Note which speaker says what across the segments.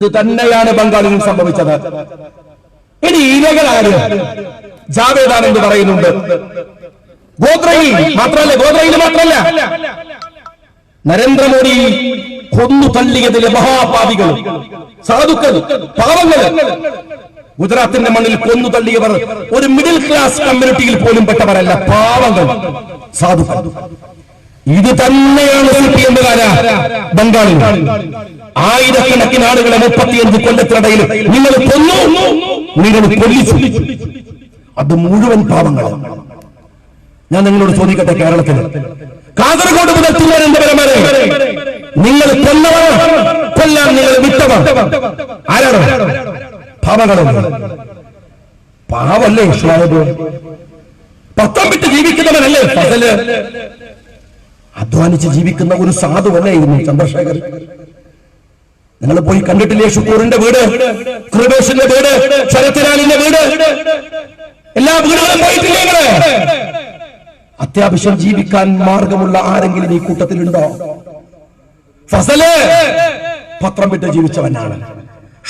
Speaker 1: ഇത് തന്നെയാണ് ബംഗാളിൽ സംഭവിച്ചത്. ഇനി ജാവേദാൻ എന്ന് പറയുന്നുണ്ട്. ഗോത്രയിൽ മാത്രമല്ല ഗോത്രയിൽ മാത്രമല്ല. നരേന്ദ്രമോദി കൊന്നു തള്ളിയതിലെ മഹാപാപികൾ സാധുക്കൾ പാവങ്ങൾ. ഗുജറാത്തിന്റെ മണ്ണിൽ കൊന്നു തള്ളിയവർ ഒരു മിഡിൽ ക്ലാസ് കമ്മ്യൂണിറ്റിയിൽ പോലും പെട്ടവരല്ല പാവങ്ങൾ സാധുക്കൾ. ഇത് തന്നെയാണ് ബംഗാളിൽ. ആയിരക്കണക്കിന് ആളുകളെ മുപ്പത്തിയഞ്ച് കൊല്ലത്തിനിടയിൽ നിങ്ങൾ കൊന്നു. നിങ്ങൾ കൊല്ലിച്ചു. അത് മുഴുവൻ പാപങ്ങളാണ്. ഞാൻ നിങ്ങളോട് ചോദിക്കട്ടെ കേരളത്തിൽ. കാസർഗോഡ് മുതൽ തിരുവനന്തപുരം നിങ്ങൾ കൊല്ലവർ കൊല്ലാൻ നിങ്ങൾ വിട്ടവർ. ആരാണ്? പാവങ്ങളാണ്. പാവല്ലേ ഷുഹൈബ് പത്തം വിട്ട് ജീവിക്കുന്നവനല്ലേ പകൽ അധ്വാനിച്ച് ജീവിക്കുന്ന ഒരു സാധുവല്ലേ ഇരുന്നു ചന്ദ്രശേഖർ നിങ്ങൾ പോയി കണ്ടിട്ടില്ലേ ഷുക്കൂറിന്റെ വീട്? കൃപേഷിന്റെ വീട്? ശരത്തിലാലിന്റെ വീട്? എല്ലാ വീടുകളും പോയിട്ടില്ലേ അത്യാവശ്യം ജീവിക്കാൻ മാർഗമുള്ള ആരെങ്കിലും ഈ കൂട്ടത്തിലുണ്ടോ? ഫസൽ പത്രം വിട്ട് ജീവിച്ചവനാണ്.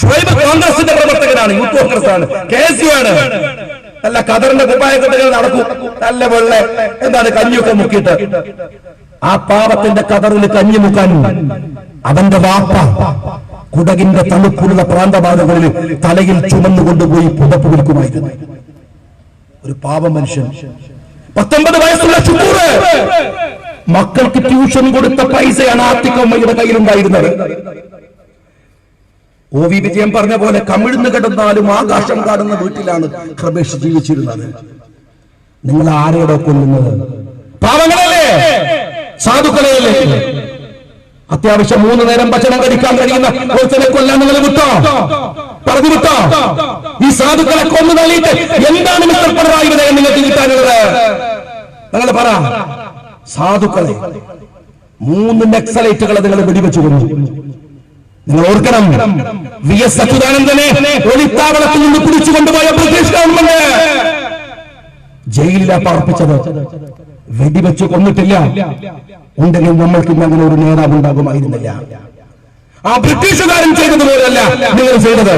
Speaker 1: ഷുഹൈബ് കോൺഗ്രസിന്റെ പ്രവർത്തകനാണ് യൂത്ത് കോൺഗ്രസ് ആണ് കെ എസ് യു ആണ്. നല്ല കതറിന്റെ കുപ്പായക്കെട്ടുകൾ നടക്കും. നല്ല വെള്ള എന്താണ് കഞ്ഞിയൊക്കെ മുക്കിയിട്ട്. ആ പാപത്തിന്റെ കതറിൽ കഞ്ഞി മുക്കാനും. അവന്റെ വാപ്പ കുടകിന്റെ തണുപ്പുള്ള പ്രാന്തഭാഗങ്ങളിൽ തലയിൽ ചുമന്നു കൊണ്ടുപോയി പുതപ്പ് വിൽക്കുമായിരുന്നു ഒരു പാവ മനുഷ്യൻ. പത്തൊമ്പത് വയസ്സുള്ള ചുമൂറ്. മക്കൾക്ക് ട്യൂഷൻ കൊടുത്ത പൈസയാണ് ആത്തിക്കമ്മയുടെ കയ്യിലുണ്ടായിരുന്നത്. ഒ വി വിജയൻ പറഞ്ഞ പോലെ കമിഴ്ന്ന് കിടന്നാലും ആകാശം കാണുന്ന വീട്ടിലാണ് ക്രമേഷ് ജീവിച്ചിരുന്നത്. നിങ്ങൾ ആരെയുടെ കൊല്ലുന്നത്? പാവങ്ങളല്ലേ? സാധുക്കളെയല്ലേ അത്യാവശ്യം മൂന്ന് നേരം ഭക്ഷണം കഴിക്കാൻ കഴിയുന്ന ഒരുത്തനെ കൊല്ലാൻ നിങ്ങൾ വിട്ടോ? പറഞ്ഞു വിട്ടോ? ഈ സാധുക്കളെ കൊന്നു തള്ളിയിട്ട് എന്താണ് മിസ്റ്റർ നിങ്ങൾക്ക് കിട്ടാനുള്ളത്? നിങ്ങൾ പറ. സാധുക്കളെ മൂന്ന് നക്സലൈറ്റുകളെ നിങ്ങൾ വെടിവെച്ചു കൊണ്ടു നിങ്ങൾ ഓർക്കണം. വി എസ് അച്യുതാനന്ദനെ ഒളിത്താവളത്തിൽ നിന്ന് പിടിച്ചു കൊണ്ടുപോയ ബ്രിട്ടീഷ് ഗവൺമെന്റ് ജയിലിലാ പാർപ്പിച്ചത്. വെടിവെച്ച് കൊന്നിട്ടില്ല. ഉണ്ടെങ്കിൽ നമ്മൾക്ക് അങ്ങനെ ഒരു നേതാവ് ഉണ്ടാകുമായിരുന്നില്ല. ആ ബ്രിട്ടീഷുകാരൻ ചെയ്തതുപോലെയല്ല നിങ്ങൾ ചെയ്തത്.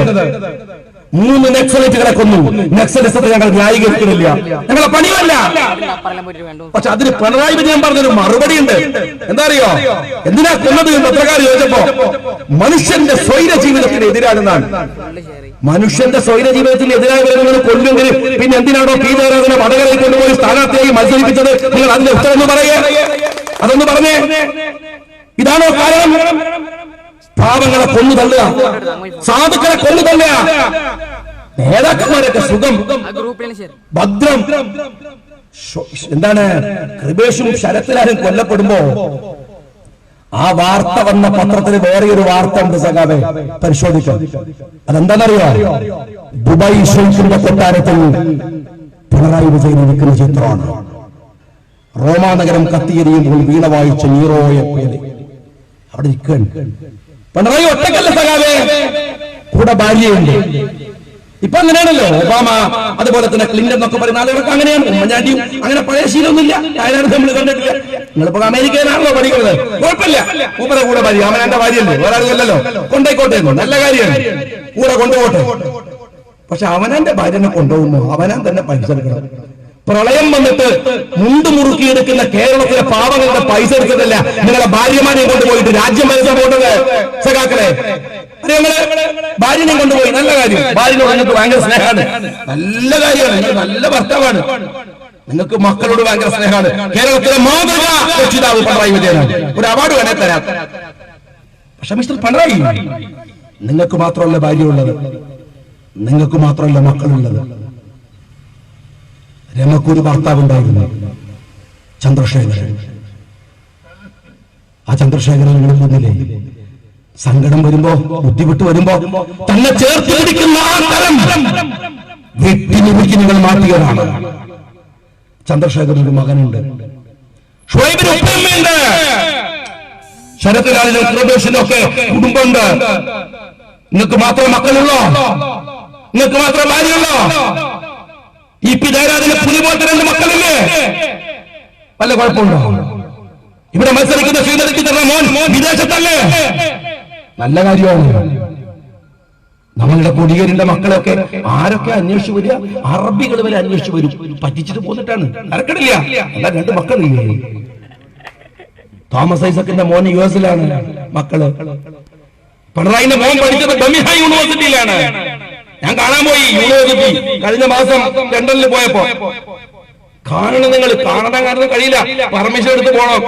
Speaker 1: മൂന്ന് നക്സലൈറ്റുകളെ കൊന്നു. നക്സലിസത്തെ ഞങ്ങൾ ന്യായീകരിക്കുന്നില്ല. ഞങ്ങളെ പണിയല്ല പക്ഷെ അതിന് പിണറായി വിജയൻ പറഞ്ഞൊരു മറുപടി ഉണ്ട്. എന്താ അറിയോ? എന്തിനാ കൊന്നത് പത്രക്കാർ ചോദിച്ചപ്പോ മനുഷ്യന്റെ സ്വൈര ജീവിതത്തിന് എതിരാണെന്നാണ്. മനുഷ്യന്റെ സ്വൈര ജീവിതത്തിന് എതിരായി വരുന്നത് കൊല്ലുമെങ്കിൽ പിന്നെ എന്തിനാണോ പി ജയരാജനെ വടകരയിൽ കൊണ്ടുപോയി സ്ഥാനാർത്ഥിയായി മത്സരിപ്പിച്ചത്? നിങ്ങൾ അതിന്റെ ഉത്തരം പറയേ. അതൊന്ന് പറഞ്ഞേ. ഇതാണോ കാരണം? പാവങ്ങളെ കൊന്നു തള്ളുക. സാധുക്കളെ കൊന്നു തള്ളുക. നേതാക്കന്മാരൊക്കെ സുഖം. ഭദ്രം. എന്താണ്? കൃപേഷും ശരത്തിലാരും കൊല്ലപ്പെടുമ്പോ ആ വാർത്ത വന്ന പത്രത്തിൽ വേറെ ഒരു വാർത്ത ഉണ്ട് സഖാവെ. പരിശോധിക്കാം. അതെന്താണെന്നറിയോ? ദുബായ് ഷെയ്ഖിന്റെ കൊട്ടാരത്തിൽ പിണറായി വിജയൻ ഇരിക്കുന്ന ചിത്രമാണ്. റോമാനഗരം കത്തിയെരിയുമ്പോൾ വീണ വായിച്ച നീറോയെ അവിടെ ഇരിക്കുകയാണ്. പിണറായി ഒറ്റക്കല്ല സഖാവേ. കൂടെ ഭാര്യയുണ്ട്. ഇപ്പൊ അങ്ങനെയാണല്ലോ ഒബാമ അതുപോലെ തന്നെ ക്ലിന്റൺ എന്നൊക്കെ പറയുന്ന ആളുകൾക്ക് അങ്ങനെയാണ്. ഉമ്മൻചാണ്ടിയും അങ്ങനെ പഴയ ശീലമൊന്നുമില്ല. ആരാണ് നമ്മൾ കണ്ടിട്ടില്ല നിങ്ങളിപ്പോ അമേരിക്കയിലാണല്ലോ പഠിക്കുന്നത്. കുഴപ്പമില്ല. മൂപ്പരെ കൂടെ ഭാര്യ. അവനെ ഭാര്യയല്ലേ വേറെ ആളുകളല്ലോ കൊണ്ടേക്കോട്ടെ. നല്ല കാര്യമാണ്. കൂടെ കൊണ്ടുപോട്ടെ പക്ഷെ അവനാന്റെ ഭാര്യനെ കൊണ്ടുപോകുന്നു. അവനാൻ തന്നെ പൈസ എടുക്കണം. പ്രളയം വന്നിട്ട് മുണ്ട് മുറുക്കിയെടുക്കുന്ന കേരളത്തിലെ പാവങ്ങളുടെ പൈസ എടുക്കുന്നില്ല നിങ്ങളെ ഭാര്യമാരെ കൊണ്ടുപോയിട്ട് രാജ്യം മനസ്സിലാ പോട്ടത് സഖാക്കളെ? ഭാര്യനെ കൊണ്ടുപോയി. നല്ല കാര്യം. ഭാര്യനോട് നിങ്ങൾക്ക് ഭയങ്കര സ്നേഹമാണ്. നല്ല കാര്യമാണ്. നല്ല ഭർത്താവാണ്. നിങ്ങൾക്ക് മക്കളോട് ഭയങ്കര സ്നേഹമാണ്. കേരളത്തിലെ മാതൃക രക്ഷിതാവ് പിണറായി വിജയനാണ്. ഒരു അവാർഡ് വേണേ തരാം. പക്ഷെ മിസ്റ്റർ പിണറായി നിങ്ങൾക്ക് മാത്രമല്ല ഭാര്യ ഉള്ളത് നിങ്ങൾക്ക് മാത്രമല്ല മക്കളുള്ളത്. രമക്കൊരു ഭർത്താവ് ഉണ്ടായിരുന്നു ചന്ദ്രശേഖരൻ. ആ ചന്ദ്രശേഖരൻ നിങ്ങൾ മുന്നിലേ സങ്കടം വരുമ്പോ ബുദ്ധിമുട്ട് വരുമ്പോ തന്നെ ചേർത്ത് പിടിക്കുന്ന ആ തരം വെട്ടിനുറുക്കി നിങ്ങൾ മാറ്റിയതാണ് ചന്ദ്രശേഖരൻ ഒരു മകനുണ്ട് ശരത്ലാലിനും പ്രദേശിനും ഒക്കെ കുടുംബമുണ്ട്. നിങ്ങൾക്ക് മാത്രം മക്കളുള്ളോ? നിങ്ങൾക്ക് മാത്രം ഭാര്യയുള്ളോ? ഈ പി ജയരാജന്റെ പുലി പോലത്തെ രണ്ട് മക്കളില്ലേ? വല്ല കുഴപ്പമുണ്ടോ? ഇവിടെ മത്സരിക്കുന്ന ശ്രീധരൻ മോൻ വിദേശത്തല്ലേ? നല്ല കാര്യമാണ്. നമ്മളുടെ കൊടിയേരിന്റെ മക്കളൊക്കെ ആരൊക്കെ അന്വേഷിച്ചു വരിക? അറബികൾ വരെ അന്വേഷിച്ചു വരും. പറ്റിച്ചിട്ട് പോന്നിട്ടാണ്. നടക്കണില്ല അല്ല രണ്ട് മക്കളില്ലേ? തോമസ് ഐസക്കിന്റെ മോൻ യു എസിലാണ് മക്കൾ. പിണറായിന്റെ മോൻ പഠിച്ചത് യൂണിവേഴ്സിറ്റിയിലാണ്. ഞാൻ കാണാൻ പോയി യൂണിവേഴ്സിറ്റി കഴിഞ്ഞ മാസം ലണ്ടനിൽ പോയപ്പോ. കാണണം നിങ്ങൾ കാണണം കാരണം കഴിയില്ല. പെർമിഷൻ എടുത്ത് പോണം.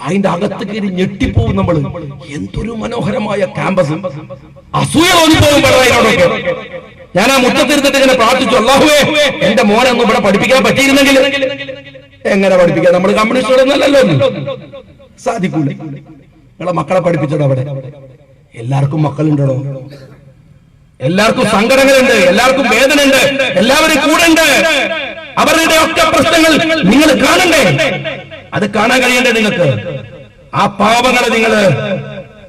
Speaker 1: അതിന്റെ അകത്ത് കയറി ഞെട്ടിപ്പോവും നമ്മൾ എന്തൊരു മനോഹരമായ ക്യാമ്പസ് അസൂയ പിണറായിനോടൊക്കെ ഞാൻ ആ മുറ്റത്തിരുന്നിട്ട് ഇങ്ങനെ പ്രാർത്ഥിച്ചു അല്ലാഹുവേ എന്റെ മോനെ ഒന്നും ഇവിടെ പഠിപ്പിക്കാൻ പറ്റിയിരുന്നെങ്കിൽ എങ്ങനെ പഠിപ്പിക്കാം? നമ്മൾ കമ്മ്യൂണിസ്റ്റുകളൊന്നല്ലല്ലോ സാധിക്കൂല. നിങ്ങളെ മക്കളെ പഠിപ്പിച്ചോ അവിടെ. എല്ലാവർക്കും മക്കളുണ്ടോ എല്ലാവർക്കും സങ്കടങ്ങളുണ്ട് എല്ലാവർക്കും വേദനയുണ്ട് എല്ലാവരും കൂടെ ഉണ്ട് അവരുടെ ഒക്കെ പ്രശ്നങ്ങൾ നിങ്ങൾ കാണണ്ടേ? അത് കാണാൻ കഴിയണ്ടേ നിങ്ങൾക്ക്? ആ പാപങ്ങളെ നിങ്ങൾ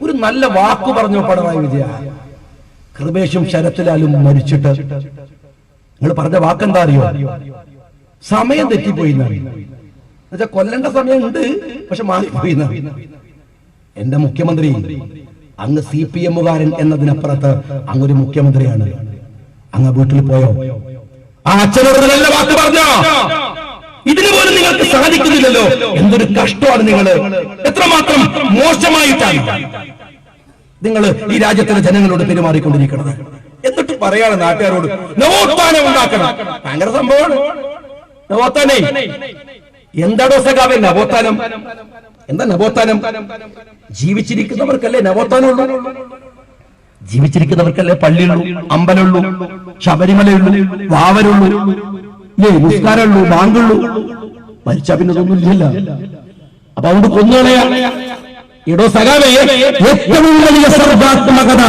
Speaker 1: ഒരു നല്ല വാക്ക് പറഞ്ഞു പടമായി വിജയ. കൃപേഷും ശരത്തിലാലും മരിച്ചിട്ട്. നിങ്ങൾ പറഞ്ഞ വാക്കെന്താ അറിയോ? സമയം തെറ്റിപ്പോയി എന്നുവെച്ചാ കൊല്ലേണ്ട സമയം ഉണ്ട് പക്ഷെ മാറിപ്പോയി. എന്റെ മുഖ്യമന്ത്രി അങ്ങ് സി പി എമ്മുകാരൻ എന്നതിനപ്പുറത്ത് അങ്ങ് ഒരു മുഖ്യമന്ത്രിയാണ്. അങ്ങ് വീട്ടിൽ പോയോ? ആ അച്ഛനോട് നല്ല വാക്ക് പറഞ്ഞോ? ഇതിനു പോലും നിങ്ങൾക്ക് സാധിക്കുന്നില്ലല്ലോ. എന്തൊരു കഷ്ടമാണ് നിങ്ങൾ എത്രമാത്രം മോശമായിട്ടാണ് നിങ്ങൾ ഈ രാജ്യത്തിലെ ജനങ്ങളോട് പെരുമാറിക്കൊണ്ടിരിക്കുന്നത്. എന്നിട്ട് പറയാണ് നാട്ടുകാരോട് നവോത്ഥാനം ഉണ്ടാക്കണം. ഭയങ്കര സംഭവമാണ്. നവോത്ഥാനേ. എന്താടോ സഖാവേ നവോത്ഥാനം? എന്താ നവോത്ഥാനം? ജീവിച്ചിരിക്കുന്നവർക്കല്ലേ നവോത്ഥാനമുള്ളൂ? ജീവിച്ചിരിക്കുന്നവർക്കല്ലേ പള്ളിയുള്ളൂ? അമ്പലമുള്ളൂ? ശബരിമലയുള്ളൂ? വാവരുള്ളൂ? ഇല്ലേ നിസ്കാരമുള്ളൂ? ബാങ്കുള്ളൂ? മരിച്ച പിന്നെ ഇതൊന്നും ഇല്ല അപ്പൊ അതുകൊണ്ട് കൊന്നുകളയാ. ഇടോ സഖാവേ ഏറ്റവും വലിയ സർഗാത്മകത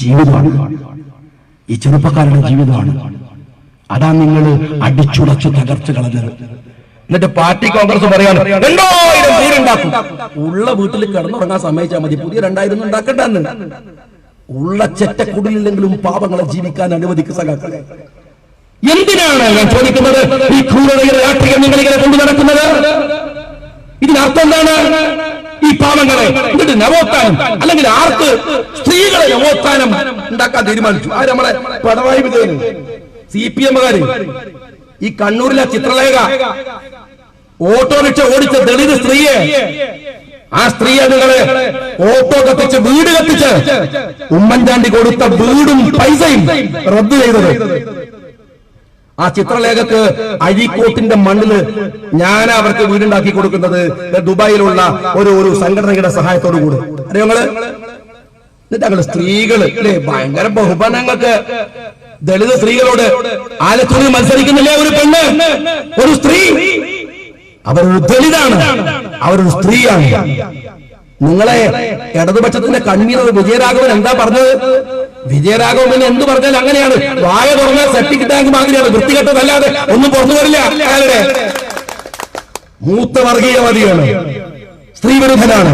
Speaker 1: ജീവിതമാണ്. ഈ ചെറുപ്പക്കാരുടെ ജീവിതമാണ്. അതാ നിങ്ങൾ അടിച്ചുടച്ചു തകർച്ചു കളഞ്ഞത്. എന്നിട്ട് പാർട്ടി കോൺഗ്രസ് പറയാണ് രണ്ടായിരം വീടുണ്ടാക്കും ഉള്ള വീട്ടിൽ കിടന്നുറങ്ങാൻ സമ്മതിച്ചാൽ മതി. പുതിയ രണ്ടായിരം ഉണ്ടാക്കണ്ടെന്ന്. ഉള്ള ചെറ്റക്കുടിലെങ്കിലും പാപങ്ങളെ ജീവിക്കാൻ അനുവദിക്കുക സഖാക്കളെ. എന്തിനാണ് ഞാൻ ചോദിക്കുന്നത്? ഈ ക്രൂരതയുടെ രാഷ്ട്രീയം നിങ്ങൾ ഇങ്ങനെ കൊണ്ടു നടക്കുന്നത്? ഇതിനർത്ഥം എന്താണ്? ഈ പാവങ്ങളെ എന്നിട്ട് നവോത്ഥാനം അല്ലെങ്കിൽ ആർക്ക് സ്ത്രീകളെ നവോത്ഥാനം ഉണ്ടാക്കാൻ തീരുമാനിച്ചു? ആ നമ്മളെ പിണറായി വിജയൻ? സി പി എമ്മുകാര്. ഈ കണ്ണൂരിലെ ചിത്രലേഖ. ഓട്ടോറിക്ഷ ഓടിച്ച ദളിത് സ്ത്രീയെ ആ സ്ത്രീയെ അതുകളെ ഓട്ടോ കത്തിച്ച് വീട് കത്തിച്ച് ഉമ്മൻചാണ്ടി കൊടുത്ത വീടും പൈസയും റദ്ദു ചെയ്തത്. ആ ചിത്രലേഖക്ക് അഴീക്കോട്ടിന്റെ മണ്ണിൽ ഞാൻ അവർക്ക് വീടുണ്ടാക്കി കൊടുക്കുന്നത്. ദുബായിലുള്ള ഒരു ഒരു സംഘടനയുടെ സഹായത്തോടു കൂടി. അറിയോ നിങ്ങൾ എന്നിട്ട് ഞങ്ങൾ സ്ത്രീകൾ അല്ലേ ഭയങ്കര ബഹുമാനങ്ങൾക്ക് ദളിത് സ്ത്രീകളോട് ആലത്തൂരിൽ മത്സരിക്കുന്നില്ലേ ഒരു പെണ്ണ്? ഒരു സ്ത്രീ. അവരൊരു ദളിതാണ്. അവരൊരു സ്ത്രീയാണ്. നിങ്ങളെ ഇടതുപക്ഷത്തിന്റെ കണ്ണീർ വിജയരാഘവൻ എന്താ പറഞ്ഞത്? വിജയരാഘവൻ എന്ത് പറഞ്ഞാൽ അങ്ങനെയാണ്. വായ തുറന്ന സെപ്റ്റിക് ടാങ്ക് മാതിരിയാണ് വൃത്തികെട്ടതല്ലാതെ ഒന്നും പുറത്തു വരില്ല. മൂത്ത വർഗീയവാദിയാണ്. സ്ത്രീവിരുദ്ധനാണ്.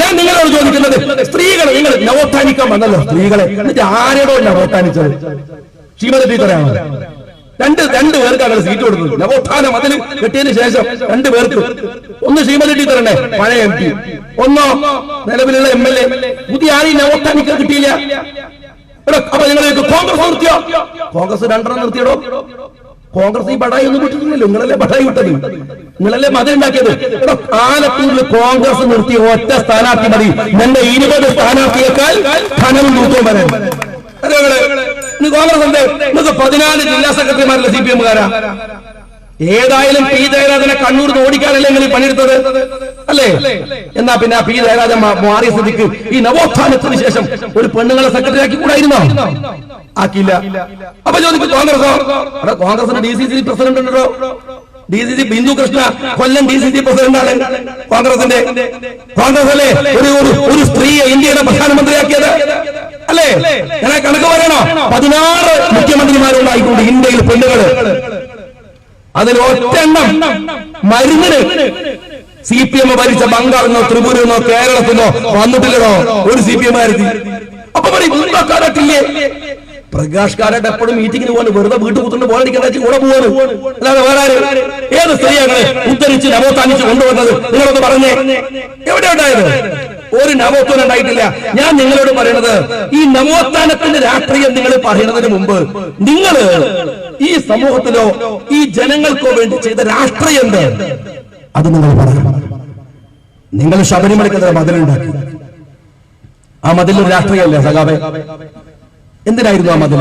Speaker 1: ഞാൻ നിങ്ങളോട് ചോദിക്കുന്നത് സ്ത്രീകളെ നിങ്ങൾ നവോത്ഥാനിക്കാൻ വന്നല്ലോ. സ്ത്രീകളെ. എന്നിട്ട് ആരോടോ നവോത്ഥാനിച്ചത്? ശ്രീമതി ടീച്ചറാണ് രണ്ട് രണ്ട് പേർക്കാണ് സീറ്റ് കൊടുത്തത് നവോത്ഥാനം അതിൽ കിട്ടിയതിന് ശേഷം രണ്ട് പേർക്ക് ഒന്ന് ശ്രീമതി ടീച്ചറന്നെ പഴയ എം പി. ഒന്നോ നിലവിലുള്ള എം എൽ എ. പുതിയ ആരെയും നവോത്ഥാനിക്ക് കിട്ടിയില്ല. അപ്പൊ നിങ്ങൾ കോൺഗ്രസ് നിർത്തിയോ? കോൺഗ്രസ് രണ്ടെണ്ണം നിർത്തിയടോ. കോൺഗ്രസ് ഈ ബടായി ഒന്നും വിട്ടിട്ടില്ലല്ലോ. നിങ്ങളല്ലേ ബടായി വിട്ടത്. നിങ്ങളല്ലേ മതി ഉണ്ടാക്കിയത്. എടോ, ആലത്തൂരിൽ കോൺഗ്രസ് നിർത്തിയ ഒറ്റ സ്ഥാനാർത്ഥി മതി. എന്റെ ഇരുപത് സ്ഥാനാർത്ഥിയേക്കാൾ ധനം നൂറ്റോ വരാൻ അതെ. ഇന്ന് കോൺഗ്രസ് ഉണ്ട്? നിങ്ങൾക്ക് പതിനാല് ജില്ലാ സെക്രട്ടറിമാരല്ല സി പി ഏതായാലും പി ജയരാജനെ കണ്ണൂർ ഓടിക്കാനല്ലേ നിങ്ങൾ പണിയെടുത്തത്? അല്ലേ? എന്നാ പിന്നെ ആ പി ജയരാജൻ മാറിയ സ്ഥിതിക്ക് ഈ നവോത്ഥാനത്തിന് ശേഷം ഒരു പെണ്ണുങ്ങളെ സെക്രട്ടറി ആക്കി കൂടായിരുന്നോ? ആക്കിയില്ല. അപ്പൊ ചോദിക്കും കോൺഗ്രസോ? അവിടെ കോൺഗ്രസിന്റെ ഡി സി സി പ്രസിഡന്റ് ഉണ്ടോ D C C Bindu Krishna Kollam D C C പ്രസിഡന്റാണ് കോൺഗ്രസിന്റെ. കോൺഗ്രസ് അല്ലേ? ഒരു- ഒരു സ്ത്രീയെ ഇന്ത്യയുടെ പ്രധാനമന്ത്രിയാക്കിയത്. അല്ലേ? ഞാൻ കണക്ക് പറയണോ? പതിനാറ് മുഖ്യമന്ത്രിമാരുണ്ടായിക്കൊണ്ട് ഇന്ത്യയിൽ പെണ്ണുകൾ. അതിൽ ഒറ്റെണ്ണം മരുന്നിന് സി പി എം ഭരിച്ച ബംഗാളിന്നോ ത്രിപുരന്നോ കേരളത്തിനോ വന്നിട്ടില്ലടോ. ഒരു സി പി എം ആയിരുന്നു അപ്പൊ പറയും കാരട്ടില്ലേ പ്രകാശ് കാരട്ട് എപ്പോഴും മീറ്റിംഗിന് പോകുന്നു വെറുതെ വീട്ടിൽ കുത്തുണ്ട് പോകാനിരിക്കുന്ന കൂടെ പോകുന്നു അല്ലാതെ വേറെ? ഏത് സ്ത്രീയാണ് ഉദ്ധരിച്ച് നവോത്താനിച്ച് കൊണ്ടുവന്നത്? നിങ്ങളൊന്ന് പറഞ്ഞേ. എവിടെ ഉണ്ടായത്? ഒരു നവോത്ഥാനം ഉണ്ടായിട്ടില്ല. ഞാൻ നിങ്ങളോട് പറയണത് ഈ നവോത്ഥാനത്തിന്റെ രാഷ്ട്രീയം നിങ്ങൾ പറയുന്നതിന് മുമ്പ് നിങ്ങൾ ഈ സമൂഹത്തിലോ ഈ ജനങ്ങൾക്കോ വേണ്ടി ചെയ്ത രാഷ്ട്രീയം അത് നിങ്ങൾ പറയണം. നിങ്ങൾ ശബരിമലക്കെതിരെ മതിലുണ്ടാക്കി ആ മതിലൊരു രാഷ്ട്രീയമല്ലേ സഖാവെ? എന്തിനായിരുന്നു ആ മതിൽ?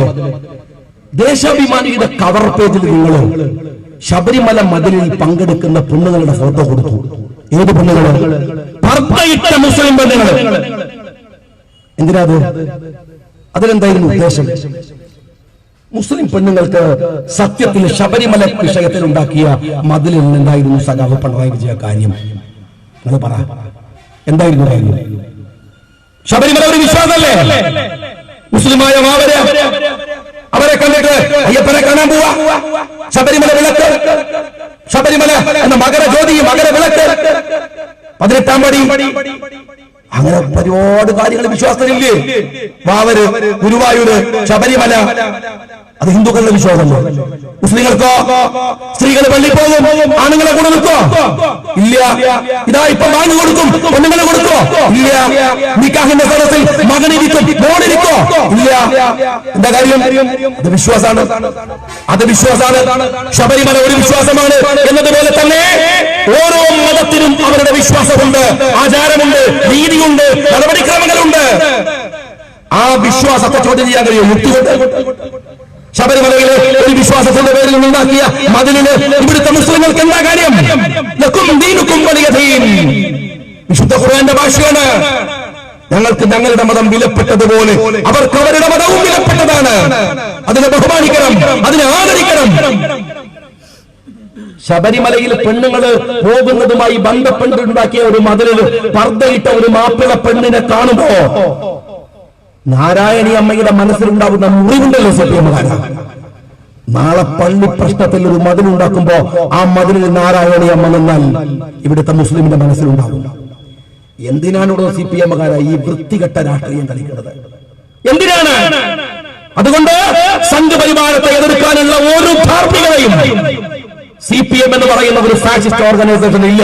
Speaker 1: ദേശാഭിമാനിയുടെ കവർ പേജിൽ നിങ്ങൾ ശബരിമല മതിലിൽ പങ്കെടുക്കുന്ന പെണ്ണുങ്ങളുടെ ഫോട്ടോ കൊടുത്തു. ഏത് പെണ്ണുകൾ പർദ്ദയിട്ട മുസ്ലിം പെണ്ണുങ്ങൾ എന്തിനാ അത്? അതിലെന്തായിരുന്നു ഉദ്ദേശം? മുസ്ലിം പെണ്ണുങ്ങൾക്ക് സത്യത്തിൽ ശബരിമല വിഷയത്തിൽ ഉണ്ടാക്കിയ മതിലിൽ എന്തായിരുന്നു സഖാവ് പിണറായി വിജയ കാര്യം. നിങ്ങൾ പറ. എന്തായിരുന്നു കാര്യം? ശബരിമല ഒരു വിശ്വാസമല്ലേ? മുസ്ലിമായ മാവര് അവരെ കണ്ടിട്ട് അയ്യപ്പനെ കാണാൻ പോവാ. ശബരിമല പതിനെട്ടാം പടി. അങ്ങനെ ഒരുപാട് കാര്യങ്ങൾ വിശ്വാസത്തിലില്ലേ? മാവര് ഗുരുവായൂര് ശബരിമല. അത് ഹിന്ദുക്കളുടെ വിശ്വാസമല്ലോ? മുസ്ലിങ്ങൾക്കോ? സ്ത്രീകൾ പള്ളി പോകും ആണുങ്ങളെ കൂടെ നിൽക്കോ? ഇല്ല. ഇതാ ഇപ്പൊ വാങ്ങി കൊടുക്കും പെണ്ണുങ്ങളെ കൊടുക്കോ? ഇല്ല. നിക്കാഹിന്റെ സദസ്സിൽ മകനിരിക്കും മോണിരിക്കോ ഇല്ല. എന്താ കാര്യം? അത് വിശ്വാസാണ് അത് വിശ്വാസമാണ്. ശബരിമല ഒരു വിശ്വാസമാണ്. എന്നതുപോലെ തന്നെ ഓരോ വിശ്വാസമുണ്ട് ആചാരമുണ്ട് രീതിയുണ്ട് നടപടിക്രമങ്ങളുണ്ട്. ആ വിശ്വാസത്തെ ചോദ്യം ചെയ്യാൻ കഴിയും യുക്തികൊണ്ട് ശബരിമലയിലെ ഒരു വിശ്വാസത്തിന്റെ പേരിൽ ഉണ്ടാക്കിയ മതിലിന് ഇവിടുത്തെ മുസ്ലിങ്ങൾക്ക് എന്താ കാര്യം? വിശുദ്ധ ഖുർആന്റെ ഭാഷയാണ്. ഞങ്ങൾക്ക് ഞങ്ങളുടെ മതം വിലപ്പെട്ടതുപോലെ അവർക്ക് അവരുടെ മതവും വിലപ്പെട്ടതാണ്. അതിനെ ബഹുമാനിക്കണം അതിനെ ആദരിക്കണം. ശബരിമലയിൽ പെണ്ണുങ്ങൾ പോകുന്നതുമായി ബന്ധപ്പെട്ടുണ്ടാക്കിയ ഒരു മതിലിൽ പർദ്ദയിട്ട ഒരു മാപ്പിള പെണ്ണിനെ കാണുമ്പോ നാരായണി അമ്മയുടെ മനസ്സിലുണ്ടാവുന്ന മുറിവുണ്ടല്ലോ സത്യമാര നാളെ പള്ളി പ്രശ്നത്തിൽ ഒരു മതിലുണ്ടാക്കുമ്പോ ആ മതിലിൽ നാരായണി അമ്മ നിന്നാൽ ഇവിടുത്തെ മുസ്ലിമിന്റെ മനസ്സിലുണ്ടാവും. എന്തിനാണോ സി പി എമ്മുകാര ഈ വൃത്തികെട്ട രാഷ്ട്രീയം കളിക്കുന്നത്? എന്തിനാണ്? അതുകൊണ്ട് സംഘപരിവാരത്തെ എതിർക്കാനുള്ള ഒരു ധാർമ്മികതയും സി പി എം എന്ന് പറയുന്ന ഒരു ഫാസിസ്റ്റ് ഓർഗനൈസേഷൻ ഇല്ല.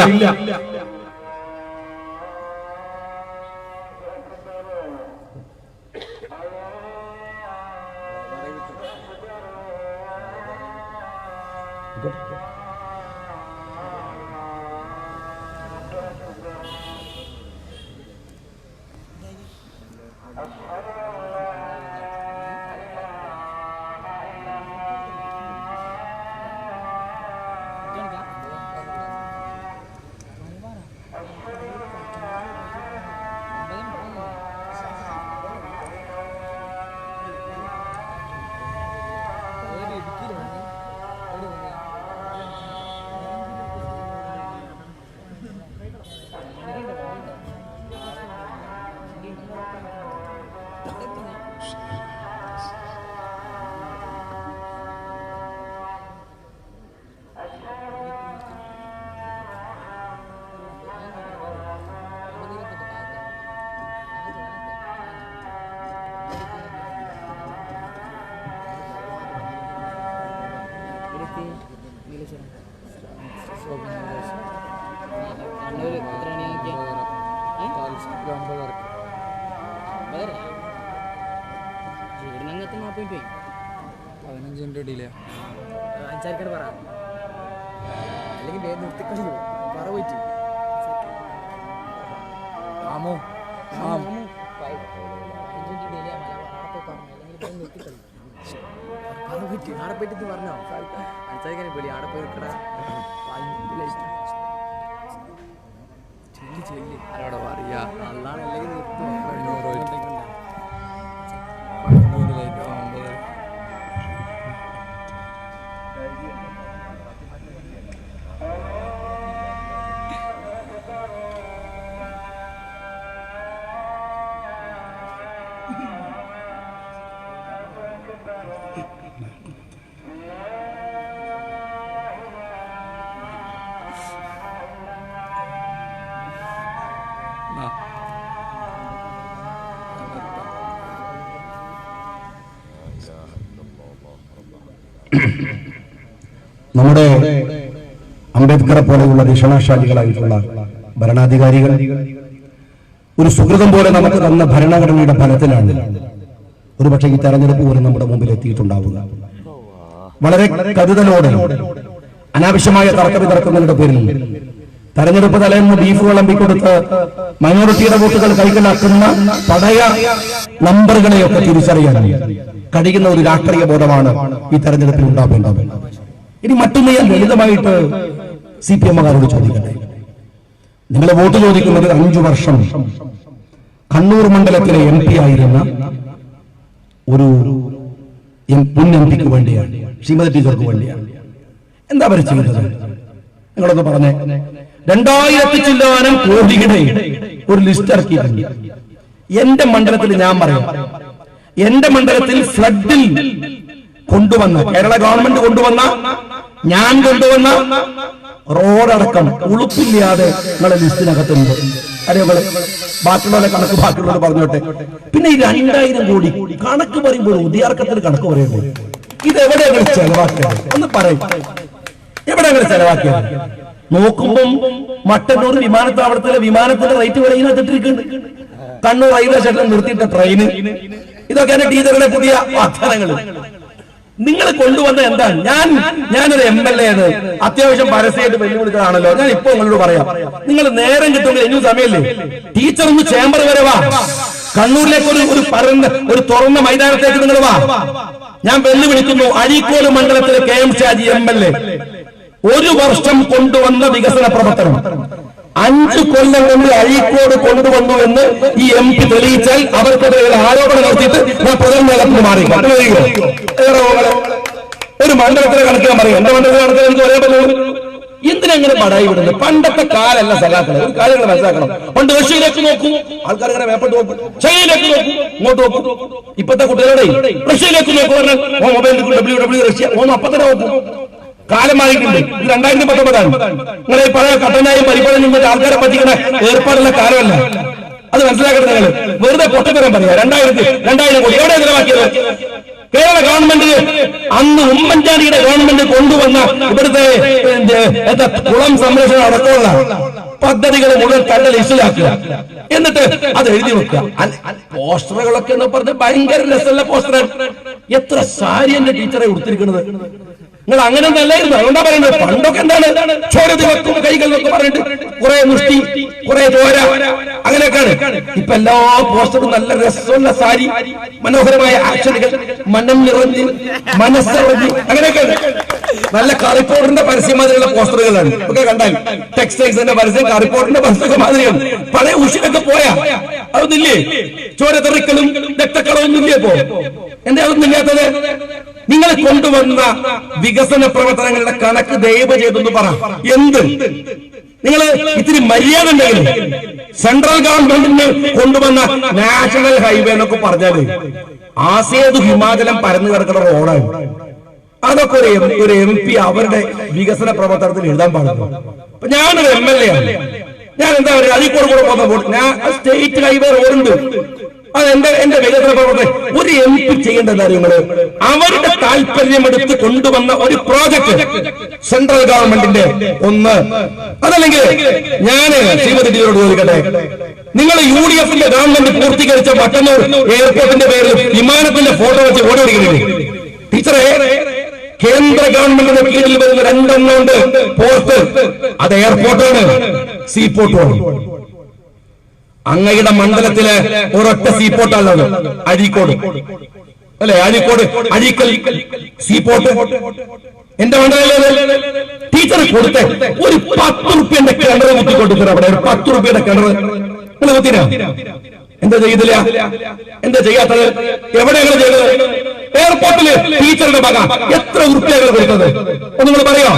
Speaker 2: ഇവിടെ അങ്ങനത്തെ നാൽപ്പത് പോയി
Speaker 3: പതിനഞ്ച് മിനിറ്റ് ഡിലേ
Speaker 2: അഞ്ചാർക്കട് പറ. അല്ലെങ്കിൽ വേഗം നിർത്തിക്കളി. പറ പോയിട്ട്.
Speaker 3: ആമോ ആ
Speaker 2: ആടെ പോയിട്ട്. പറഞ്ഞോ. അഞ്ചാർക്കാരെ വിളി. ആടെ പോയി നിൽക്കടാ ചെല്ലി ചെല്ലി.
Speaker 3: ആരോടെ പറയാ?
Speaker 2: അല്ലാണ് അല്ലെങ്കിൽ
Speaker 1: നമ്മുടെ അംബേദ്കറെ പോലെയുള്ള ദിഷണാശാലികളായിട്ടുള്ള ഭരണാധികാരികൾ ഒരു സുഹൃതം പോലെ നമുക്ക് തന്ന ഭരണഘടനയുടെ ഫലത്തിലാണ് ഒരുപക്ഷെ ഈ തെരഞ്ഞെടുപ്പ് പോലും നമ്മുടെ മുമ്പിൽ എത്തിയിട്ടുണ്ടാവുക. വളരെ കരുതലോടെ അനാവശ്യമായ തർക്ക വിതർക്കങ്ങളുടെ പേരിൽ തെരഞ്ഞെടുപ്പ് തലേന്ന് ബീഫ് വിളമ്പിക്കൊടുത്ത് മൈനോറിറ്റിയുടെ വോട്ടുകൾ കൈക്കലാക്കുന്ന പടയ നമ്പറുകളെയൊക്കെ തിരിച്ചറിയാൻ കഴിയുന്ന ഒരു രാഷ്ട്രീയ ബോധമാണ് ഈ തെരഞ്ഞെടുപ്പിൽ ഉണ്ടാവേണ്ടത്. ഇനി മറ്റൊന്ന് ഞാൻ ലളിതമായിട്ട് സി പി എമ്മുകാരോട് ചോദിക്കട്ടെ? നിങ്ങൾ വോട്ട് ചോദിക്കുന്നത് അഞ്ചു വർഷം കണ്ണൂർ മണ്ഡലത്തിലെ എം പി ആയിരുന്ന ഒരു മുൻ എം പിക്ക് വേണ്ടിയാണ് ശ്രീമതി ടീച്ചർക്ക് വേണ്ടിയാണ്. എന്താ അവർ ചെയ്യുന്നത്? നിങ്ങളൊന്ന് പറഞ്ഞേ. രണ്ടായിരത്തി ചില്ലാനം കോടിയുടെ ഒരു ലിസ്റ്റ് ഇറക്കിയിട്ടുണ്ട്. എന്റെ മണ്ഡലത്തിൽ ഞാൻ പറയാം. എന്റെ മണ്ഡലത്തിൽ ഫ്ലഡിൽ കൊണ്ടുവന്ന കേരള ഗവൺമെന്റ് കൊണ്ടുവന്ന ഞാൻ കൊണ്ടുവന്ന റോഡടക്കം ഉളുപ്പില്ലാതെ നിങ്ങളെ ലിസ്റ്റിനകത്തുണ്ട്. അതേപോലെ ബാക്കിയുള്ളവരെ കണക്ക് ബാക്കിയുള്ളവർ പറഞ്ഞോട്ടെ. പിന്നെ ഈ രണ്ടായിരം കോടി കണക്ക് പറയുമ്പോൾ ഉദ്യാർക്കത്തിന് കണക്ക് പറയുമ്പോൾ ഇത് എവിടെയാണ് ചെലവാക്കിയത്? ഒന്ന് പറയും. എവിടെയാണ് ചെലവാക്കിയത്? നോക്കുമ്പം മട്ടന്നൂർ വിമാനത്താവളത്തിലെ വിമാനത്തിന്റെ റേറ്റ് വരെ ഇതിനകത്തിട്ടിരിക്കുന്നുണ്ട് കണ്ണൂർ റെയിൽവേ സ്റ്റേഷനിൽ നിർത്തിയിട്ട ട്രെയിന്. ഇതൊക്കെ എന്റെ ടീച്ചറുടെ പുതിയ വാഗ്ദാനങ്ങൾ. നിങ്ങൾ കൊണ്ടുവന്ന എന്താണ്? ഞാൻ ഞാനൊരു എം എൽ എ ആണ്. അത്യാവശ്യം പരസ്യമായിട്ട് വെല്ലുവിളിച്ചതാണല്ലോ ഞാൻ ഇപ്പൊ നിങ്ങളോട് പറയാം. നിങ്ങൾ നേരം കിട്ടുമെങ്കിൽ ഇനിയും സമയമില്ലേ? ടീച്ചർ ഒന്ന് ചേംബർ വരെ വാ. കണ്ണൂരിലേക്ക് ഒരു ഒരു പരന്ന ഒരു തുറന്ന മൈതാനത്തേക്ക് നിങ്ങൾ വാ. ഞാൻ വെല്ലുവിളിക്കുന്നു. അഴീക്കോട് മണ്ഡലത്തിലെ K M Shaji M L A. ഒരു വർഷം കൊണ്ടുവന്ന വികസന പ്രവർത്തനം. അഞ്ചു കൊല്ലം കൊണ്ട് അഴീക്കോട് കൊണ്ടുവന്നു എന്ന് ഈ എം പി തെളിയിച്ചാൽ അവർക്കെതിരെ ആരോപണം നടത്തിയിട്ട് ഞാൻ പ്രധാനമന്ത്രി മാറി. ഒരു മണ്ഡലത്തിലെ കണക്ക് ഞാൻ പറയും. എന്റെ മണ്ഡലത്തിലെ കണക്ക് എനിക്ക് ഒരേ പറ്റുള്ളൂ എന്തിനങ്ങനെ പടായി വിടുന്നത്? പണ്ടത്തെ കാലല്ല സഖാക്കളെ. ഒരു കാര്യങ്ങൾ മനസ്സിലാക്കണം. പണ്ട് റഷ്യയിലേക്ക് നോക്കൂ. ആൾക്കാർ ഇങ്ങനെ മേപ്പോട്ട് നോക്കും. ചൈനയിലേക്ക് നോക്കൂ. ഇങ്ങോട്ട് നോക്കും. ഇപ്പത്തെ കുട്ടികളുടെ റഷ്യയിലേക്ക് നോക്കൂ മൊബൈൽ ഡബ്ല്യൂ ഡബ്ല്യൂ റഷ്യ. ഓന്ന് അപ്പത്തന്നെ നോക്കൂ. കാലം മാറിയിട്ടുണ്ട് ഇത് രണ്ടായിരത്തി പത്തൊമ്പതാണ് നിങ്ങളെ പല പഴയ കട്ടനായും പരിപാടി ആൾക്കാരെ പറ്റിക്കുന്ന ഏർപ്പാടുള്ള കാലമല്ല. അത് മനസ്സിലാക്കട്ടെ നിങ്ങൾ. വെറുതെ പൊട്ടത്തരം പറയാ രണ്ടായിരത്തി രണ്ടായിരം കോടി. എവിടെ നിലവാക്കിയത്? കേരള ഗവൺമെന്റ് അന്ന് ഉമ്മൻചാണ്ടിയുടെ ഗവൺമെന്റ് കൊണ്ടുവന്ന ഇവിടുത്തെ കുളം സംരക്ഷണം അടക്കമുള്ള പദ്ധതികൾ മുഴുവൻ കണ്ട ലിസ്റ്റിലാക്കുക. എന്നിട്ട് അത് എഴുതി വെക്കുക. പോസ്റ്ററുകളൊക്കെ എന്ന് പറഞ്ഞ് ഭയങ്കര രസമുള്ള പോസ്റ്റർ എത്ര സാരി എന്റെ ടീച്ചറെ ഉടുത്തിരിക്കുന്നത്. നിങ്ങൾ അങ്ങനെ നല്ലായിരുന്നു അതുകൊണ്ടാ പറയുന്നത്. പണ്ടൊക്കെ എന്താണ്? ചോരത്തിൽ വെക്കും കൈകൾ എന്നൊക്കെ പറഞ്ഞിട്ട് കുറെ മുഷ്ടി കുറെ ചോര അങ്ങനെയൊക്കെയാണ്. ഇപ്പൊ എല്ലാ പോസ്റ്ററും നല്ല രസമുള്ള സാരി മനോഹരമായ ആക്ഷനുകൾ മനം നിറഞ്ഞ് മനസ്സറിഞ്ഞ് അങ്ങനെയൊക്കെയാണ്. നല്ല കറിപ്പോറിന്റെ പരസ്യം മാതിരിയുള്ള പോസ്റ്ററുകളാണ്. ഒക്കെ കണ്ടാൽ ടെക്സ്റ്റൈൽസിന്റെ പരസ്യം കറിപ്പോറിന്റെ പരസ്യമൊക്കെ മാതിരിയാണ്. പഴയ ഉഷിനൊക്കെ പോയാ അതൊന്നില്ലേ ചോര തെറിക്കലും രക്തക്കളൊന്നുമില്ലേ ഇപ്പോ? എന്റെ അതൊന്നും ഇല്ലാത്തത്? നിങ്ങൾ കൊണ്ടുവന്ന വികസന പ്രവർത്തനങ്ങളുടെ കണക്ക് ദയവ് ചെയ്തെന്ന് പറ. എന്ത്? നിങ്ങൾ ഇത്തിരി മര്യാദ ഉണ്ടെങ്കിൽ സെൻട്രൽ ഗവൺമെന്റിന് കൊണ്ടുവന്ന നാഷണൽ ഹൈവേ എന്നൊക്കെ പറഞ്ഞാൽ ആസേതു ഹിമാചലം പരന്നു കിടക്കുന്ന റോഡാണ്. അതൊക്കെ ഒരു ഒരു എം പി അവരുടെ വികസന പ്രവർത്തനത്തിൽ എഴുതാൻ പാടുന്നു അപ്പൊ ഞാനൊരു എം എൽ എ ആണ്. ഞാൻ എന്താ പറയുക അതിൽ കൂടെ പോകുന്ന ഞാൻ സ്റ്റേറ്റ് ഹൈവേ റോഡുണ്ട് അത് എന്റെ എന്റെ ഒരു എം പി ചെയ്യേണ്ട കാര്യങ്ങൾ. അവരുടെ താല്പര്യം എടുത്ത് കൊണ്ടുവന്ന ഒരു പ്രോജക്ട് സെൻട്രൽ ഗവൺമെന്റിന്റെ ഒന്ന്. അതല്ലെങ്കിൽ ഞാൻ ശ്രീമതി ചോദിക്കട്ടെ? നിങ്ങൾ യു ഡി എഫിന്റെ ഗവൺമെന്റ് പൂർത്തീകരിച്ച മറ്റന്നൂർ എയർപോർട്ടിന്റെ പേരിൽ വിമാനത്തിന്റെ ഫോട്ടോ വെച്ച് ഓടി ഓടിക്കുന്നില്ലേ ടീച്ചറെ കേന്ദ്ര ഗവൺമെന്റിന്റെ കീഴിൽ വരുന്ന രണ്ടെണ്ണം ഉണ്ട്. പോർട്ട്. അത് എയർപോർട്ടാണ് സീപോർട്ടുമാണ് അങ്ങയുടെ മണ്ഡലത്തിലെ ഒരൊറ്റ സീപ്പോട്ടാണുള്ളത് അഴീക്കോട്. അല്ലെ? അഴീക്കോട്. അഴീക്കൽ സീപോർട്ട് എന്റെ മണ്ഡലത്തിലെ ടീച്ചർ കൊടുത്ത. ഒരു പത്ത് റുപ്യന്റെ കിണർ കുത്തി കൊടുത്തത് അവിടെ. ഒരു പത്ത് റുപ്യയുടെ കിണർ. കുത്തിനാ? എന്താ ചെയ്തില്ല എന്താ ചെയ്യാത്തത്? എവിടെയാണ് ചെയ്തത് എയർപോർട്ടിൽ ടീച്ചറുടെ മക എത്ര ഉറുപ്പ്യകൾ കൊടുത്തത്? ഒന്ന് നിങ്ങൾ പറയോ?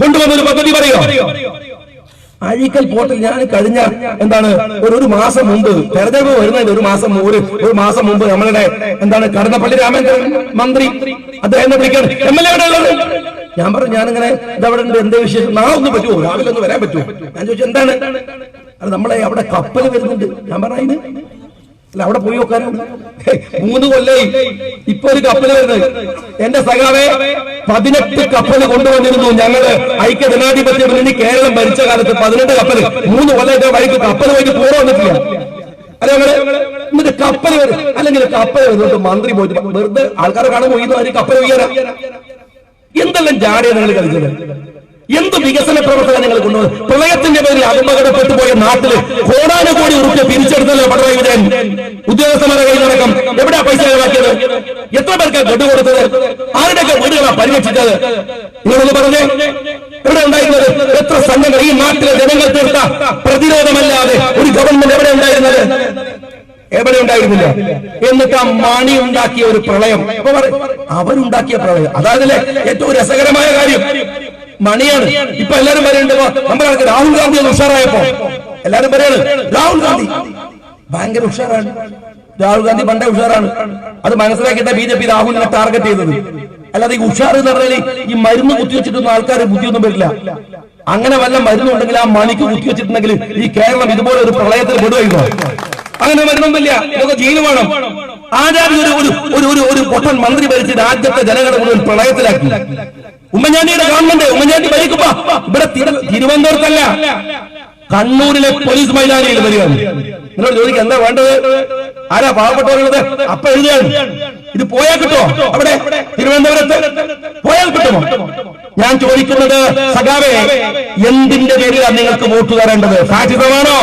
Speaker 1: കൊണ്ടുവന്ന ഒരു പദ്ധതി പറയോ? അഴീക്കൽ പോർട്ടിൽ ഞാൻ കഴിഞ്ഞ എന്താണ് ഒരു ഒരു മാസം മുമ്പ് തെരഞ്ഞെടുപ്പ് വരുന്നതിന് ഒരു മാസം ഒരു ഒരു മാസം മുമ്പ് നമ്മളുടെ എന്താണ് കടന്നപ്പള്ളി രാമേന്ദ്രൻ മന്ത്രി അദ്ദേഹം വിളിക്കാൻ എം എൽ എ ഞാൻ പറഞ്ഞു ഞാനിങ്ങനെ ഇതവിടെ ഉണ്ട് എന്തേ വിശേഷം? നാളെ ഒന്ന് പറ്റുമോ? രാവിലെ ഒന്ന് വരാൻ പറ്റുമോ? ഞാൻ ചോദിച്ചു എന്താണ്? അത് നമ്മളെ അവിടെ കപ്പൽ വരുന്നുണ്ട്. ഞാൻ പറഞ്ഞു അല്ല അവിടെ പോയി നോക്കാനും. മൂന്ന് കൊല്ലായി. ഇപ്പൊ ഒരു കപ്പൽ വരുന്നത് എന്റെ സഖാവെ പതിനെട്ട് കപ്പൽ കൊണ്ടുവന്നിരുന്നു ഞങ്ങൾ. ഐക്യ ജനാധിപത്യ മുന്നണി കേരളം ഭരിച്ച കാലത്ത് പതിനെട്ട് കപ്പൽ മൂന്ന് കൊല്ലായിട്ട് വഴിക്ക് കപ്പൽ വഴിക്ക് പോകാൻ വന്നിട്ടില്ല അല്ലെ ഞങ്ങൾ എന്നിട്ട് കപ്പൽ വരും. അല്ലെങ്കിൽ കപ്പൽ വരുന്നത് മന്ത്രി പോയിട്ട് വെറുതെ ആൾക്കാരെ കാണുമ്പോൾ പോയി കപ്പൽ വയ്യാറ എന്തെല്ലാം ജാടിയാണ് നിങ്ങൾ കളിച്ചത്? എന്ത് വികസന പ്രവർത്തനം നിങ്ങൾ പ്രളയത്തിന്റെ പേരിൽ അപകടപ്പെട്ടു പോയ നാട്ടിൽ കോടാനുകോടി ഉറുപ്പ് പിരിച്ചെടുത്തല്ലോ പിണറായി വിജയൻ. ഉദ്യോഗസ്ഥന്മാരെ കയ്യിൽ നടക്കം എവിടെയാ പൈസ ചെലവാക്കിയത്? എത്ര പേർക്ക് ഗഡു കൊടുത്തത്? ആരുടെയൊക്കെ വീടുകളാ പരിരക്ഷിച്ചത്? നിങ്ങളൊന്ന് പറഞ്ഞേ. എവിടെ ഉണ്ടായിരുന്നത്? എത്ര സംഘങ്ങൾ ഈ നാട്ടിലെ ജനങ്ങൾ തീർത്ത പ്രതിരോധമല്ലാതെ ഒരു ഗവൺമെന്റ് എവിടെ ഉണ്ടായിരുന്നത്? എവിടെ ഉണ്ടായിരുന്നില്ല. എന്നിട്ട് ആ മണി ഉണ്ടാക്കിയ ഒരു പ്രളയം. അവരുണ്ടാക്കിയ പ്രളയം. അതാണല്ലേ ഏറ്റവും രസകരമായ കാര്യം. മണിയാണ്. ഇപ്പൊ എല്ലാരും പറയുന്നുണ്ട് നമ്മുടെ ആൾക്ക് രാഹുൽ ഗാന്ധി ഒന്ന് ഉഷാറായപ്പോ. എല്ലാരും പറയാണ് രാഹുൽ ഗാന്ധി. ഭയങ്കര ഉഷാറാണ്. രാഹുൽ ഗാന്ധി പണ്ടേ ഉഷാറാണ്. അത് മനസ്സിലാക്കിയിട്ട് ബി ജെ പി രാഹുലിനെ ടാർഗറ്റ് ചെയ്തത്. അല്ലാതെ ഈ ഉഷാർ എന്ന് പറഞ്ഞാൽ ഈ മരുന്ന് കുത്തിവെച്ചിട്ടൊന്നും ആൾക്കാർ ബുദ്ധിയൊന്നും വരില്ല. അങ്ങനെ വല്ല മരുന്നുണ്ടെങ്കിൽ ആ മണിക്ക് കുത്തിവെച്ചിട്ടുണ്ടെങ്കിൽ ഈ കേരളം ഇതുപോലെ ഒരു പ്രളയത്തിൽ പെടുവായിരുന്നു? അങ്ങനെ മരുന്നൊന്നുമില്ല. ഇതൊക്കെ ജയിൽ ആചാര്യ ഒരു ഒരു ഒരു ഒരു പൊട്ടൻ മന്ത്രി ഭരിച്ച് രാജ്യത്തെ ജനങ്ങളെ മുഴുവൻ പ്രളയത്തിലാക്കി. ഉമ്മൻചാണ്ടിയുടെ ഗവൺമെന്റ് ഉമ്മൻചാണ്ടി ഭരിക്കുമ്പോ ഇവിടെ തിരു- തിരുവനന്തപുരത്തല്ല. കണ്ണൂരിലെ പോലീസ് മൈതാനിയിൽ വരികയാണ്. നിങ്ങളോട് ചോദിക്കുക എന്താ വേണ്ടത്? ആരാ പാവപ്പെട്ടവരുള്ളത്? അപ്പൊ എഴുതുകയാണ് ഇത് പോയാൽ കിട്ടുമോ? അവിടെ തിരുവനന്തപുരത്ത് പോയാൽ കിട്ടുമോ? ഞാൻ ചോദിക്കുന്നത് സഖാവേ എന്തിന്റെ പേരിലാണ് നിങ്ങൾക്ക് വോട്ട് തരേണ്ടത്? ഫാസിസമാണോ?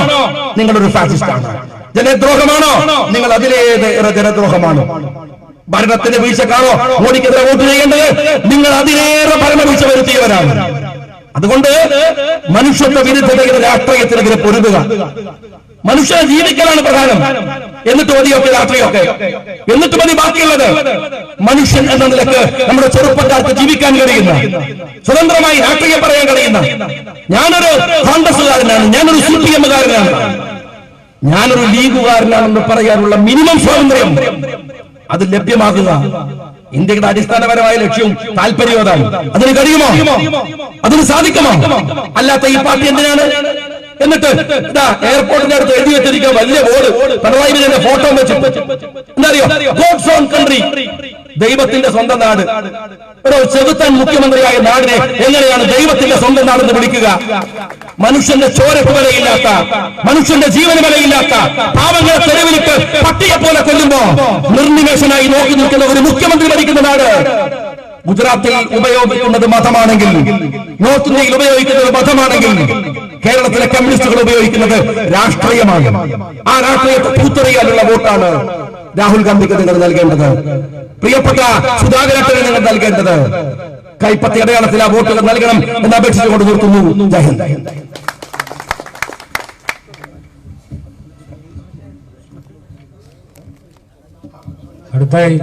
Speaker 1: നിങ്ങളൊരു ഫാഷിസ്റ്റാണ് ജനദ്രോഹമാണോ നിങ്ങൾ അതിലേറെ ജനദ്രോഹമാണോ. ഭരണത്തിന്റെ വീഴ്ചക്കാണോ? മോഡിക്കെതിരെ വോട്ട് ചെയ്യേണ്ടത്? നിങ്ങൾ അതിലേറെ ഭരണവീഴ്ച വരുത്തിയവരാണ്. അതുകൊണ്ട് മനുഷ്യത്വ വിരുദ്ധതയുടെ രാഷ്ട്രീയത്തിനെതിരെ പൊരുതുക. മനുഷ്യനെ ജീവിക്കലാണ് പ്രധാനം. എന്നിട്ട് മതിയൊക്കെ രാഷ്ട്രീയമൊക്കെ. എന്നിട്ട് മതി ബാക്കിയുള്ളത്. മനുഷ്യൻ എന്ന നിലയ്ക്ക് നമ്മുടെ ചെറുപ്പക്കാർക്ക് ജീവിക്കാൻ കഴിയുന്ന സ്വതന്ത്രമായി രാഷ്ട്രീയം പറയാൻ കഴിയുന്ന. ഞാനൊരു കോൺഗ്രസുകാരനാണ് ഞാനൊരു സി പി എമ്മുകാരനാണ്. ഞാനൊരു ലീഗുകാരനാണെന്ന് പറയാനുള്ള മിനിമം സ്വാതന്ത്ര്യം അത് ലഭ്യമാക്കുക ഇന്ത്യയുടെ അടിസ്ഥാനപരമായ ലക്ഷ്യവും താല്പര്യവും അതാണ്. അതിന് കഴിയുമോ? അതിന് സാധിക്കുമോ? അല്ലാത്ത ഈ പാർട്ടി എന്തിനാണ് എന്നിട്ട് ഇതാ എയർപോർട്ടിന്റെ അടുത്ത് എഴുതി വെച്ചിരിക്കുക വലിയ ബോർഡ് പിണറായി വിജയന്റെ ഫോട്ടോ വെച്ച് കൺട്രി ദൈവത്തിന്റെ സ്വന്തം നാട്. ഒരു ചെറുത്തൻ മുഖ്യമന്ത്രിയായ നാടിനെ എങ്ങനെയാണ് ദൈവത്തിന്റെ സ്വന്തം നാടെന്ന് വിളിക്കുക? മനുഷ്യന്റെ ചോരക്ക് വിലയില്ലാത്ത മനുഷ്യന്റെ ജീവന് വിലയില്ലാത്ത പാവങ്ങളെ തെരുവിലിട്ട് പട്ടിയെ പോലെ കൊല്ലുമ്പോ നിർനിമേഷനായി നോക്കി നിൽക്കുന്ന ഒരു മുഖ്യമന്ത്രി ഭരിക്കുന്ന നാട്. ഗുജറാത്തിൽ ഉപയോഗിക്കുന്നത് മതമാണെങ്കിൽ നോർത്ത് ഇന്ത്യയിൽ ഉപയോഗിക്കുന്നത് മതമാണെങ്കിൽ കേരളത്തിലെ കമ്മ്യൂണിസ്റ്റുകൾ ഉപയോഗിക്കുന്നത് രാഷ്ട്രീയമാണ്. ആ രാഷ്ട്രീയത്തെ പൂത്തെറിയാനുള്ള വോട്ടാണ് രാഹുൽ ഗാന്ധിക്ക് നിങ്ങൾ നൽകേണ്ടത്. പ്രിയപ്പെട്ട സുധാകരത്തിന് നിങ്ങൾ നൽകേണ്ടത്. കൈപ്പത്തി അടയാളത്തിൽ ആ വോട്ടുകൾ നൽകണം എന്ന് അപേക്ഷിച്ചുകൊണ്ട് നിർത്തുന്നു. ജയ് ഹിന്ദ്.
Speaker 4: അടുത്തായി